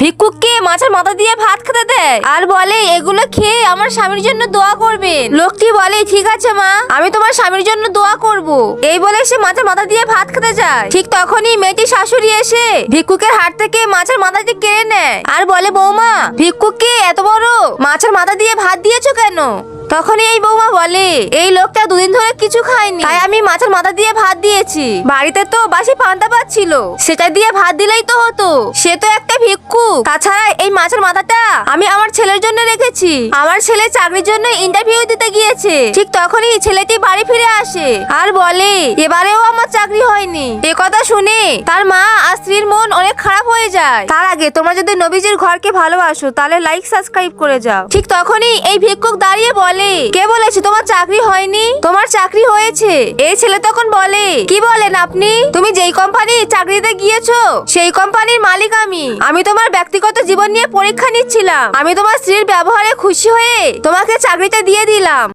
ভিক্ষুককে মাছের মাথা দিয়ে ভাত খেতে দেয়। আর বলে, এগুলো খেয়ে আমার স্বামীর জন্য দোয়া করবেন। লোকটি বলে, ঠিক আছে মা, আমি তোমার স্বামীর জন্য দোয়া করব। এই বলে সে মাছের মাথা দিয়ে ভাত খেতে যায়। ঠিক তখনই মেয়েটি শাশুড়ি এসে ভিক্ষুকের হাট থেকে মাছের মাথা দিয়ে কেড়ে নেয়। আর বলে, বৌমা, ভিক্ষুককে এত বড় মাছের মাথা দিয়ে ভাত দিয়েছ কেন? তখনই এই বৌমা বলে, এই লোকটা দুদিন ধরে কিছু খায়নি। তাই আমি মাছের মাথা দিয়ে ভাত দিয়েছি। বাড়িতে তো বাসি পান্তা ভাত ছিল। সেটা দিয়ে ভাত দিলেই তো হতো। সে তো একটা ভিক্ষু। তাছাড়া এই মাছের মাথাটা আমি আমার ছেলের জন্য রেখেছি। আমার ছেলে চাকরির জন্য ইন্টারভিউ দিতে গিয়েছে। ঠিক তখনই ছেলেটি বাড়ি ফিরে আসে আর বলে, এবারেও আমার চাকরি হয়নি। এ কথা শুনে তার মা আর স্ত্রীর মন অনেক খারাপ হয়ে যায়। তার আগে। তোমরা যদি নবীজির ঘরকে ভালোবাসো, তাহলে লাইক সাবস্ক্রাইব করে যাও। ঠিক তখনই এই ভিক্ষুক দাঁড়িয়ে বলে, কে বলেছে তোমার চাকরি হয়নি? তোমার চাকরি হয়েছে। এই ছেলে তখন বলে, কি বলেন আপনি? তুমি যেই কোম্পানি চাকরিতে গিয়েছো, সেই কোম্পানির মালিক আমি। আমি তোমার ব্যক্তিগত জীবন নিয়ে পরীক্ষা নিচ্ছিলাম। আমি তোমার স্ত্রীর ব্যবহারে খুশি হয়ে তোমাকে চাকরিতে দিয়ে দিলাম।